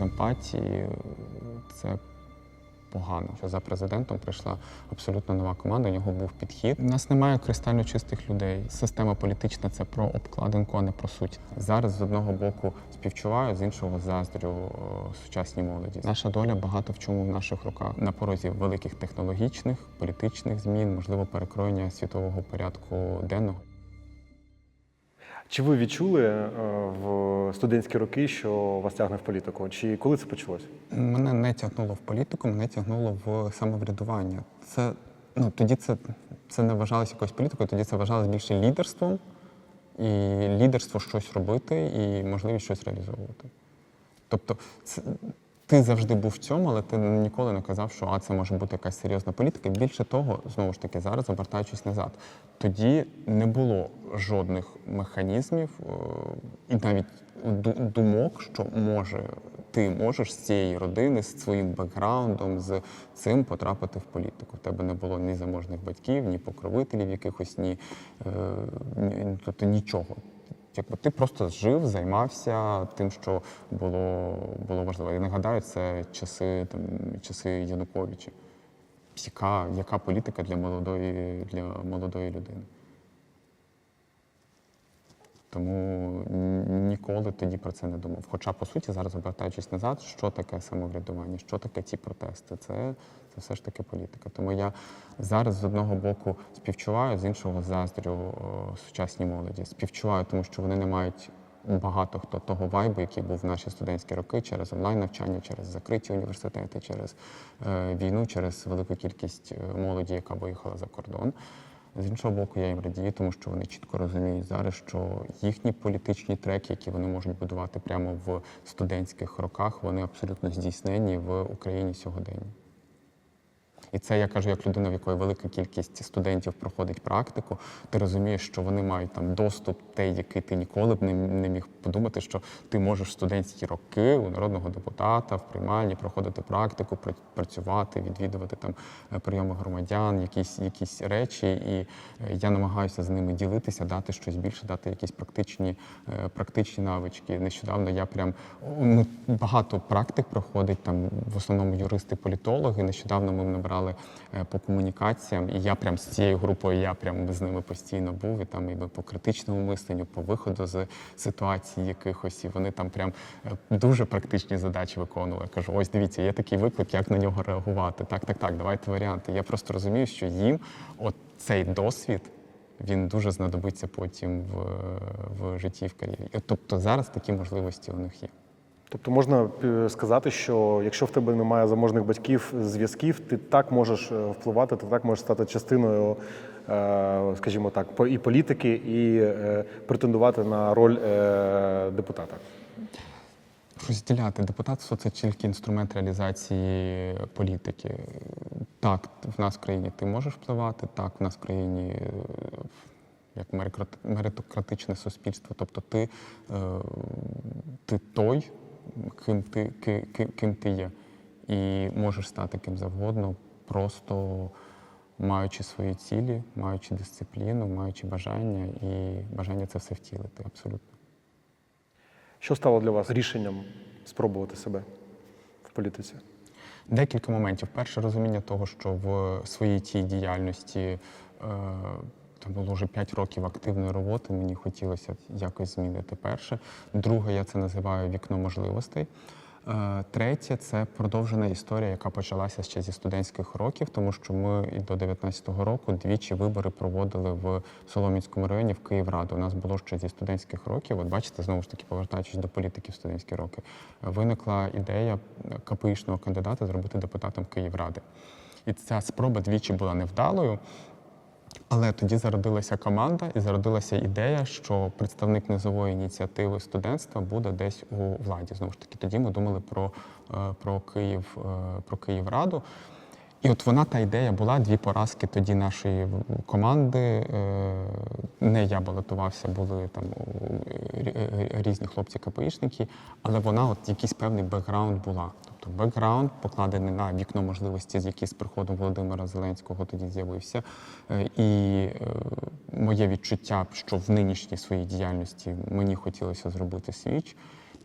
апатії це погано. Що за президентом прийшла абсолютно нова команда. У нього був підхід. У нас немає кристально чистих людей. Система політична це про обкладинку, а не про суть. Зараз з одного боку співчуваю, з іншого заздрю о, сучасній молоді. Наша доля багато в чому в наших руках на порозі великих технологічних, політичних змін, можливо, перекроєння світового порядку денного. Чи ви відчули е, в студентські роки, що вас тягне в політику? Чи коли це почалось? Мене не тягнуло в політику, мене тягнуло в самоврядування. Це ну тоді це, це не вважалося якоюсь політикою, тоді це вважалося більше лідерством, і лідерство щось робити і можливість щось реалізовувати. Тобто, це, ти завжди був в цьому, але ти ніколи не казав, що а це може бути якась серйозна політика. Більше того, знову ж таки, зараз обертаючись назад, тоді не було жодних механізмів е, і навіть думок, що може ти можеш з цієї родини, з своїм бекграундом, з цим потрапити в політику. В тебе не було ні заможних батьків, ні покровителів якихось, ні, е, тобто нічого. Якби ти просто жив, займався тим, що було, було важливо. Я нагадаю, це часи, там, часи Януковича. Яка, яка політика для молодої, для молодої людини? Тому ніколи тоді про це не думав. Хоча, по суті, зараз обертаючись назад, що таке самоврядування, що таке ці протести? Це, це все ж таки політика. Тому я зараз з одного боку співчуваю, з іншого заздрю о, сучасній молоді. Співчуваю, тому що вони не мають багато хто того вайбу, який був в наші студентські роки через онлайн навчання, через закриті університети, через е, війну, через велику кількість е, молоді, яка виїхала за кордон. З іншого боку, я їм радію, тому що вони чітко розуміють зараз, що їхні політичні треки, які вони можуть будувати прямо в студентських роках, вони абсолютно здійснені в Україні сьогодення. І це я кажу як людина, в якої велика кількість студентів проходить практику. Ти розумієш, що вони мають там доступ, той, який ти ніколи б не, не міг подумати, що ти можеш студентські роки у народного депутата в приймальні проходити практику, працювати, відвідувати там е, прийоми громадян, якісь, якісь речі. І е, я намагаюся з ними ділитися, дати щось більше, дати якісь практичні, е, практичні навички. Нещодавно я прям ну, багато практик проходить там в основному юристи, політологи. Нещодавно ми набрали е, по комунікаціям, і я прям з цією групою, я прям з ними постійно був. І там і по критичному мисленню, по виходу з ситуацій якихось, і вони там прям е, дуже практичні задачі виконували. Я кажу, ось дивіться, є такий виклик, як на нього реагувати. Так, так, так, давайте варіанти. Я просто розумію, що їм от цей досвід. Він дуже знадобиться потім в, в житті в кар'єрі. Тобто зараз такі можливості у них є. Тобто можна е, сказати, що якщо в тебе немає заможних батьків зв'язків, ти так можеш е, впливати, ти так можеш стати частиною, е, скажімо так, і політики, і претендувати на роль депутата. Розділяти депутатство це тільки інструмент реалізації політики. Так, в нас в країні ти можеш впливати, так, в нас в країні як меритократичне суспільство. Тобто ти, ти той, ким ти, ки- ки- ким ти є, і можеш стати ким завгодно, просто маючи свої цілі, маючи дисципліну, маючи бажання, і бажання це все втілити абсолютно. Що стало для вас рішенням спробувати себе в політиці? Декілька моментів. Перше розуміння того, що в своїй тій діяльності е, там було вже 5 років активної роботи, мені хотілося якось змінити перше. Друге, я це називаю вікно можливостей. Е, Третє це продовжена історія, яка почалася ще зі студентських років, тому що ми до 19-го року двічі вибори проводили в Солом'янському районі в Київраду. У нас було ще зі студентських років. От бачите, знову ж таки, повертаючись до політики в студентські роки, виникла ідея КПІшного кандидата зробити депутатом Київради. І ця спроба двічі була невдалою. Але тоді зародилася команда і зародилася ідея, що представник низової ініціативи студентства буде десь у владі. Знову ж таки, тоді ми думали про, е, про Київ, е, про Київраду. І от вона та ідея була дві поразки тоді нашої команди. Е, Не я балотувався, були там рі- різні хлопці КПІшники, але вона от якийсь певний бекграунд була. Тобто бекграунд покладений на вікно можливості, який з приходом Володимира Зеленського тоді з'явився. Е, І е, моє відчуття, що в нинішній своїй діяльності мені хотілося зробити свіч.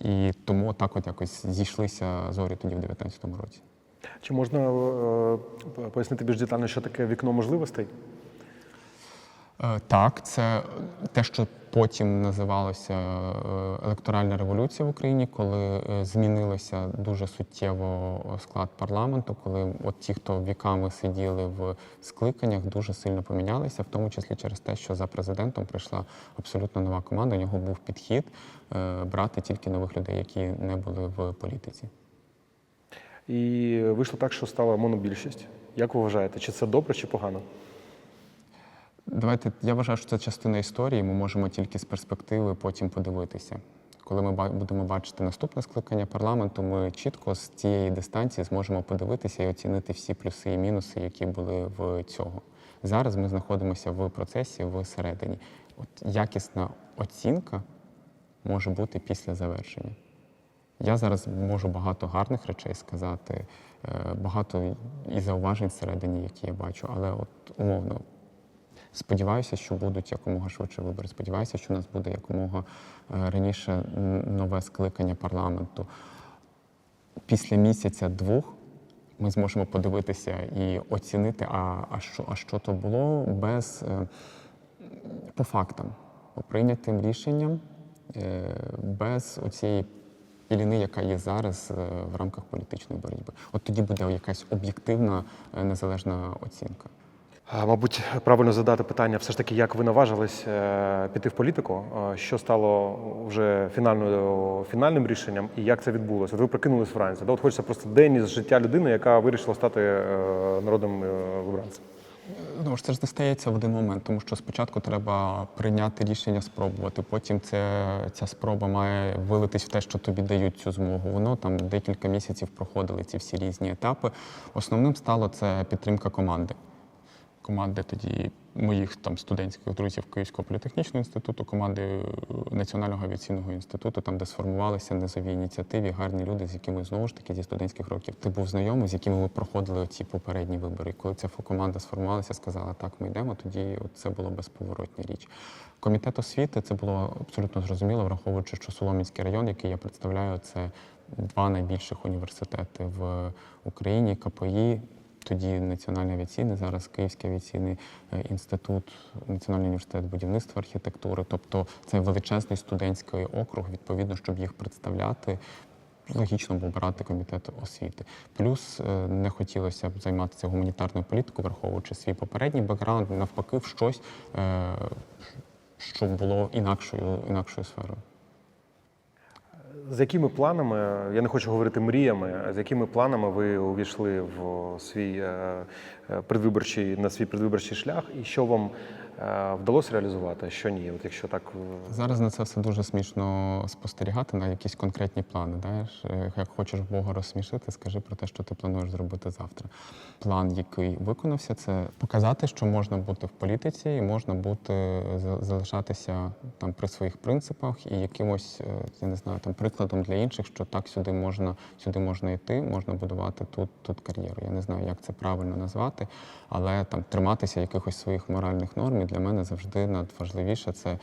І тому так от якось зійшлися зорі тоді в 19-му році. Чи можна е, пояснити більш детально, що таке вікно можливостей? Е, Так, це те, що потім називалося е, електоральна революція в Україні, коли е, змінилося дуже суттєво склад парламенту, коли от ті, хто віками сиділи в скликаннях, дуже сильно помінялися, в тому числі через те, що за президентом прийшла абсолютно нова команда. У нього був підхід брати тільки нових людей, які не були в політиці. І вийшло так, що стала монобільшість. Як ви вважаєте, чи це добре, чи погано? Давайте я вважаю, що це частина історії. Ми можемо тільки з перспективи потім подивитися. Коли ми будемо бачити наступне скликання парламенту, ми чітко з цієї дистанції зможемо подивитися і оцінити всі плюси і мінуси, які були в цього. Зараз ми знаходимося в процесі всередині. От якісна оцінка може бути після завершення. Я зараз можу багато гарних речей сказати, е, багато і зауважень всередині, які я бачу, але от умовно Сподіваюся, що будуть якомога швидше вибори. Сподіваюся, що у нас буде якомога е, раніше нове скликання парламенту. Після місяця-двох ми зможемо подивитися і оцінити, а, а, що, а що то було без е, по фактам, по прийнятим рішенням, е, без оцієї піліни, яка є зараз в рамках політичної боротьби. От тоді буде якась об'єктивна незалежна оцінка. Мабуть, правильно задати питання, все ж таки, як ви наважились е, піти в політику, Е, що стало вже фінальною фінальним рішенням, і як це відбулося? От ви прикинулись вранці. Да? От хочеться просто день із життя людини, яка вирішила стати е, народним вибранцем. Ну ж це ж не стається в один момент, тому що спочатку треба прийняти рішення, спробувати. Потім це, ця спроба має вилитись в те, що тобі дають цю змогу. Воно там декілька місяців проходили ці всі різні етапи. Основним стало це підтримка команди. Команди тоді моїх там студентських друзів Київського політехнічного інституту, команди е, Національного авіаційного інституту, там де сформувалися низові ініціативи, гарні люди, з якими знову ж таки зі студентських років ти був знайомий, з якими ми проходили ці попередні вибори. І коли ця команда сформувалася, сказала, так, ми йдемо, тоді це було безповоротня річ. Комітет освіти це було абсолютно зрозуміло, враховуючи, що Соломінський район, який я представляю, це два найбільших університети в Україні, КПІ. Тоді Національний авіаційний, зараз Київський авіаційний е, інститут, Національний університет будівництва архітектури. Тобто це величезний студентський округ, відповідно, щоб їх представляти. Логічно було брати комітет освіти. Плюс е, не хотілося б займатися гуманітарною політикою, враховуючи свій попередній бекграунд, навпаки, в щось, е, що було інакшою, інакшою сферою. З якими планами, я не хочу говорити мріями, а з якими планами ви увійшли в свій е, е, предвиборчий на свій предвиборчий шлях, і що вам вдалося реалізувати, а що ні? От якщо так е, Зараз на це все дуже смішно спостерігати на якісь конкретні плани. Знаєш, Е, як хочеш Бога розсмішити, скажи про те, що ти плануєш зробити завтра. План, який виконався, це показати, що можна бути в політиці і можна бути залишатися там при своїх принципах і якимось, е, я не знаю, там прикладом для інших, що так сюди можна, сюди можна йти, можна будувати тут, тут кар'єру. Я не знаю, як це правильно назвати, але там триматися якихось своїх моральних норм. Для мене завжди надважливіше це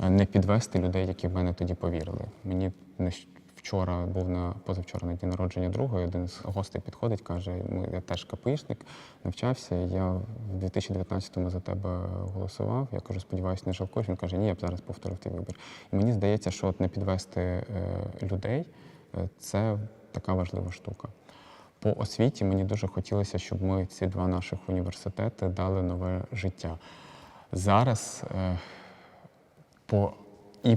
е, не підвести людей, які в мене тоді повірили. Мені нещ- вчора був на позавчора на дні народження друга, один з гостей підходить, каже: «Ми- я теж КПІшник, навчався. Я в 2019-му за тебе голосував. Я кажу, сподіваюся, не жалкуєш. Він каже, ні, я б зараз повторив той вибір. І мені здається, що от не підвести е, людей е, це така важлива штука. По освіті мені дуже хотілося, щоб ми ці два наших університети дали нове життя. Зараз е, по і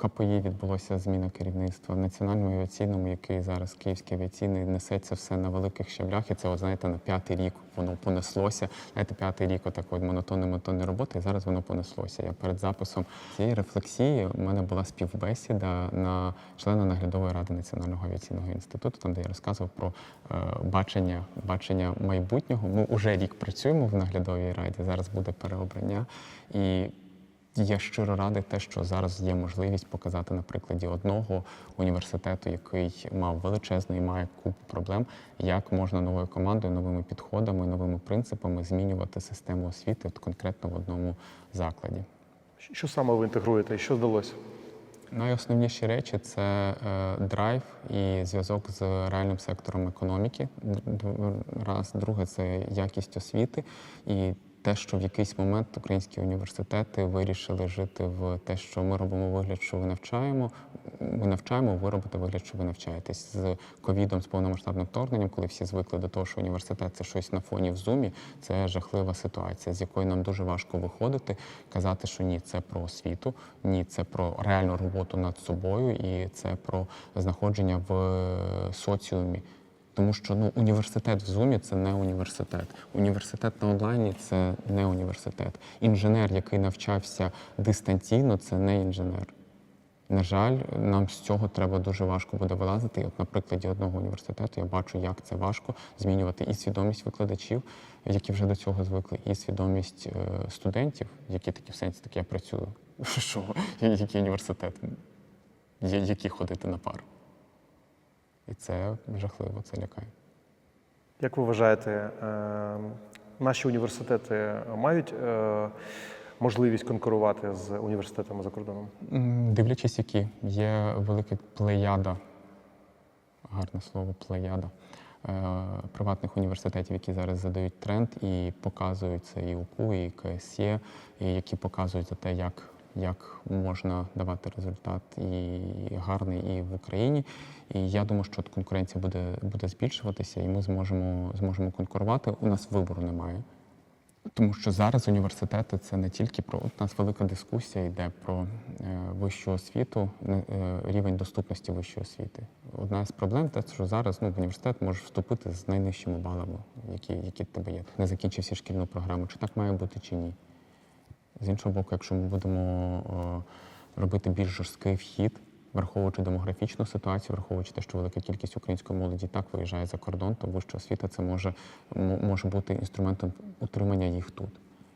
КПІ відбулося зміна керівництва в національному авіаційному, який зараз Київський авіаційний несеться все на великих щаблях. І це, от, знаєте, на п'ятий рік воно понеслося. Знаєте, п'ятий рік отакої монотонної монотонної роботи, і зараз воно понеслося. Я перед записом цієї рефлексії у мене була співбесіда на члена наглядової ради Національного авіаційного інституту, там де я розказував про е, бачення, бачення майбутнього. Ми вже рік працюємо в наглядовій раді. Зараз буде переобрання і. Я щиро радий те, що зараз є можливість показати на прикладі одного університету, який мав величезний і має купу проблем, як можна новою командою, новими підходами, новими принципами змінювати систему освіти от конкретно в одному закладі. що саме ви інтегруєте і що здалося? Найосновніші речі це е, драйв і зв'язок з реальним сектором економіки. Раз, друге це якість освіти і те, що в якийсь момент українські університети вирішили жити в те, що ми робимо вигляд, що ви навчаємо. Ми навчаємо, ви робите вигляд, що ви навчаєтесь з ковідом, з повномасштабним вторгненням, коли всі звикли до того, що університет це щось на фоні в зумі. Це жахлива ситуація, з якої нам дуже важко виходити, казати, що ні, це про освіту, ні, це про реальну роботу над собою, і це про знаходження в е, соціумі. Тому що ну, університет в Зумі це не університет. Університет на онлайні це не університет. Інженер, який навчався дистанційно, це не інженер. На жаль, нам з цього треба дуже важко буде вилазити. І от на прикладі одного університету я бачу, як це важко змінювати і свідомість викладачів, які вже до цього звикли, і свідомість е, студентів, які такі в сенсі такі я працюю. Що? Який університет? Які ходити на пару. І це жахливо, це лякає. Як ви вважаєте, е, наші університети мають е, можливість конкурувати з університетами за кордоном? Дивлячись, які є велика плеяда, гарне слово плеяда е, приватних університетів, які зараз задають тренд і показують це і УКУ, і КСЄ, і які показують за те, як, як можна давати результат і гарний і в Україні. І я думаю, що конкуренція буде, буде збільшуватися, і ми зможемо, зможемо конкурувати. У нас вибору немає. Тому що зараз університети це не тільки про у нас велика дискусія йде про е, вищу освіту, е, рівень доступності вищої освіти. Одна з проблем те, що зараз ну, в університет можеш вступити з найнижчими балами, які, які в тебе є. Не закінчився шкільну програму. Чи так має бути, чи ні? З іншого боку, якщо ми будемо е, робити більш жорсткий вхід, враховуючи демографічну ситуацію, враховуючи те, що велика кількість української молоді так виїжджає за кордон, то вища освіта це може, може бути інструментом утримання їх тут.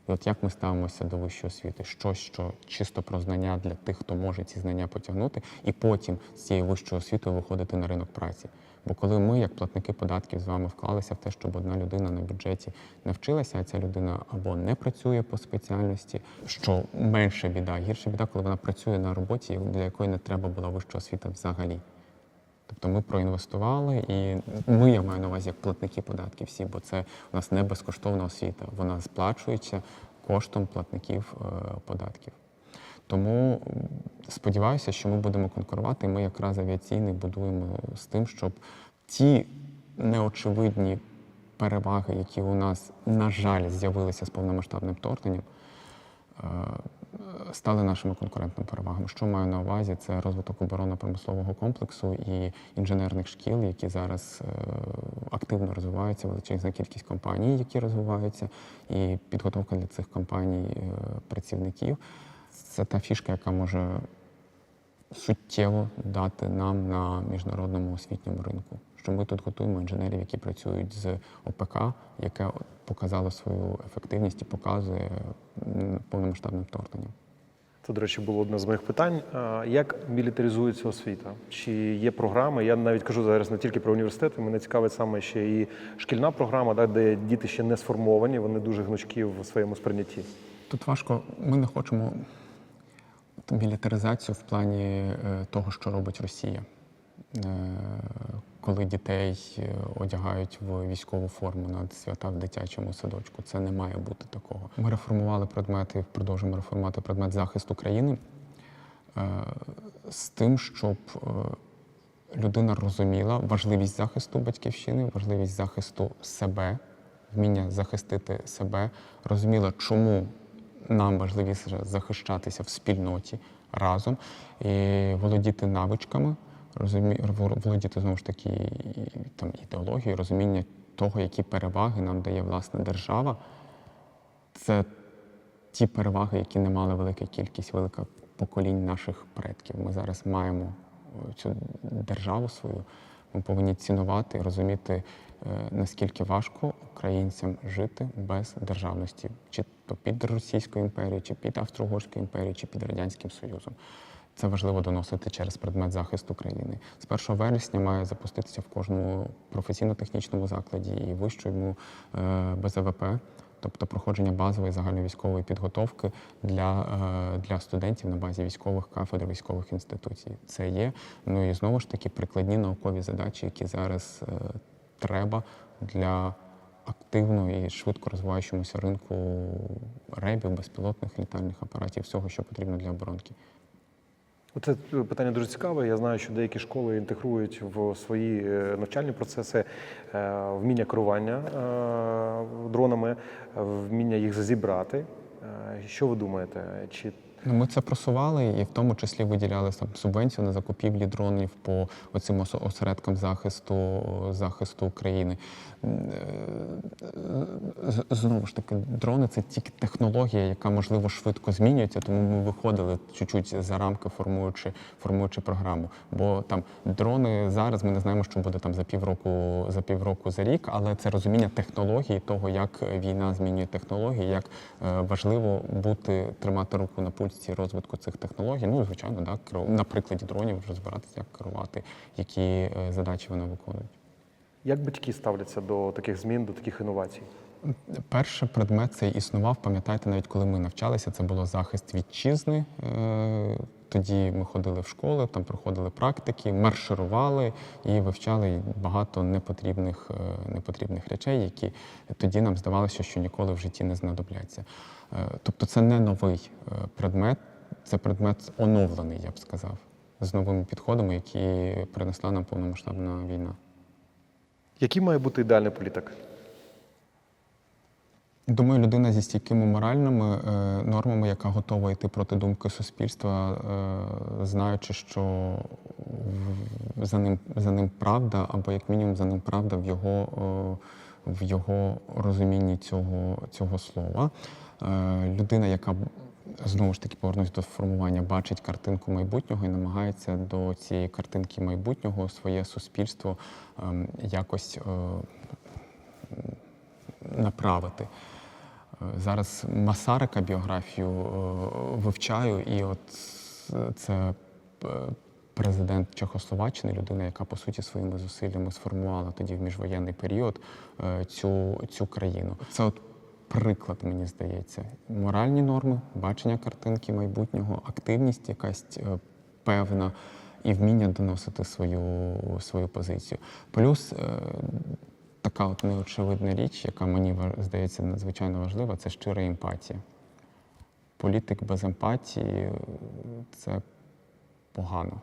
І от як ми ставимося до вищої освіти? Щось, що чисто про знання для тих, хто може ці знання потягнути, і потім з цією вищою освітою виходити на ринок праці. Бо коли ми, як платники податків, з вами вклалися в те, щоб одна людина на бюджеті навчилася, а ця людина або не працює по спеціальності, що менша біда, гірша біда, коли вона працює на роботі, для якої не треба була вища освіта взагалі. Тобто ми проінвестували, і ми, я маю на увазі як платники податків всі, бо це у нас не безкоштовна освіта, вона сплачується коштом платників е, податків. Тому сподіваюся, що ми будемо конкурувати, ми якраз авіаційний будуємо з тим, щоб ті неочевидні переваги, які у нас, на жаль, з'явилися з повномасштабним вторгненням, е, стали нашими конкурентними перевагами. Що маю на увазі? Це розвиток оборонно-промислового комплексу і інженерних шкіл, які зараз е, активно розвиваються, величезна кількість компаній, які розвиваються, і підготовка для цих компаній е, працівників. Це та фішка, яка може суттєво дати нам на міжнародному освітньому ринку. Що ми тут готуємо інженерів, які працюють з ОПК, яке показало свою ефективність і показує повномасштабним вторгненням. Це, до речі, було одне з моїх питань. Як мілітаризується освіта? Чи є програми? Я навіть кажу зараз не тільки про університети, мене цікавить саме ще і шкільна програма, де діти ще не сформовані, вони дуже гнучкі в своєму сприйнятті. Тут важко, ми не хочемо мілітаризацію в плані е, того, що робить Росія. Е, Коли дітей е, одягають в військову форму на свята в дитячому садочку, це не має бути такого. Ми реформували предмети, продовжуємо реформувати предмет захисту країни з тим, щоб людина розуміла важливість захисту батьківщини, важливість захисту себе, вміння захистити себе, розуміла, чому нам важливіше захищатися в спільноті разом, і володіти навичками, розумі... володіти знову ж таки там, ідеологією, розуміння того, які переваги нам дає власне держава. Це ті переваги, які не мали велика кількість, велика поколінь наших предків. Ми зараз маємо е, цю державу свою. Ми повинні цінувати і розуміти, е, наскільки важко українцям жити без державності, чи то під Російською імперією, чи під Австро-Угорською імперією, чи під Радянським Союзом. Це важливо доносити через предмет захисту країни. З 1 вересня має запуститися в кожному професійно-технічному закладі і вищому е, БЗВП. Тобто проходження базової загальновійськової підготовки для, е, для студентів на базі військових кафедр, військових інституцій. Це є. Ну і знову ж таки прикладні наукові задачі, які зараз е, треба для активно і швидко розвиваючомуся ринку ребів, безпілотних літальних апаратів, всього, що потрібно для оборонки. Це питання дуже цікаве. Я знаю, що деякі школи інтегрують в свої е, навчальні процеси е, вміння керування е, дронами, вміння їх зібрати. Е, Що ви думаєте? Чи Ми це просували і в тому числі виділяли там субвенцію на закупівлі дронів по оцим ос- осередкам захисту, захисту України. Е, Знову ж таки, дрони це тільки технологія, яка можливо швидко змінюється, тому ми виходили чуть-чуть за рамки, формуючи, формуючи програму. Бо там дрони зараз ми не знаємо, що буде там за півроку, за півроку, за рік, але це розуміння технології, того, як війна змінює технології, як е, важливо бути тримати руку на пульсі розвитку цих технологій. Ну, звичайно, да, керу- на прикладі дронів розбиратися, як керувати, які е, задачі вони виконують. як батьки ставляться до таких змін, до таких інновацій? Перший предмет цей існував, пам'ятаєте, навіть коли ми навчалися, це було захист вітчизни. Е, Тоді ми ходили в школи, там проходили практики, марширували і вивчали багато непотрібних, е, непотрібних речей, які тоді нам здавалося, що ніколи в житті не знадобляться. Е, Тобто це не новий е, предмет, це предмет оновлений, я б сказав, з новими підходами, які принесла нам повномасштабна війна. Який має бути ідеальний політик? Думаю, людина зі стійкими моральними е, нормами, яка готова йти проти думки суспільства, е, знаючи, що за ним, за ним правда, або як мінімум за ним правда в його, е, в його розумінні цього, цього слова. Е, людина, яка знову ж таки повернусь до формування, бачить картинку майбутнього і намагається до цієї картинки майбутнього своє суспільство ем, якось. е, направити. Е, Зараз Масарика біографію вивчаю, і от це президент Чехословаччини, людина, яка по суті своїми зусиллями сформувала тоді в міжвоєнний період цю, цю країну. Це от приклад, мені здається. Моральні норми, бачення картинки майбутнього, активність якась е, певна. І вміння доносити свою, свою позицію. Плюс е, така от неочевидна річ, яка мені здається надзвичайно важлива, це щира емпатія. Політик без емпатії е, це погано.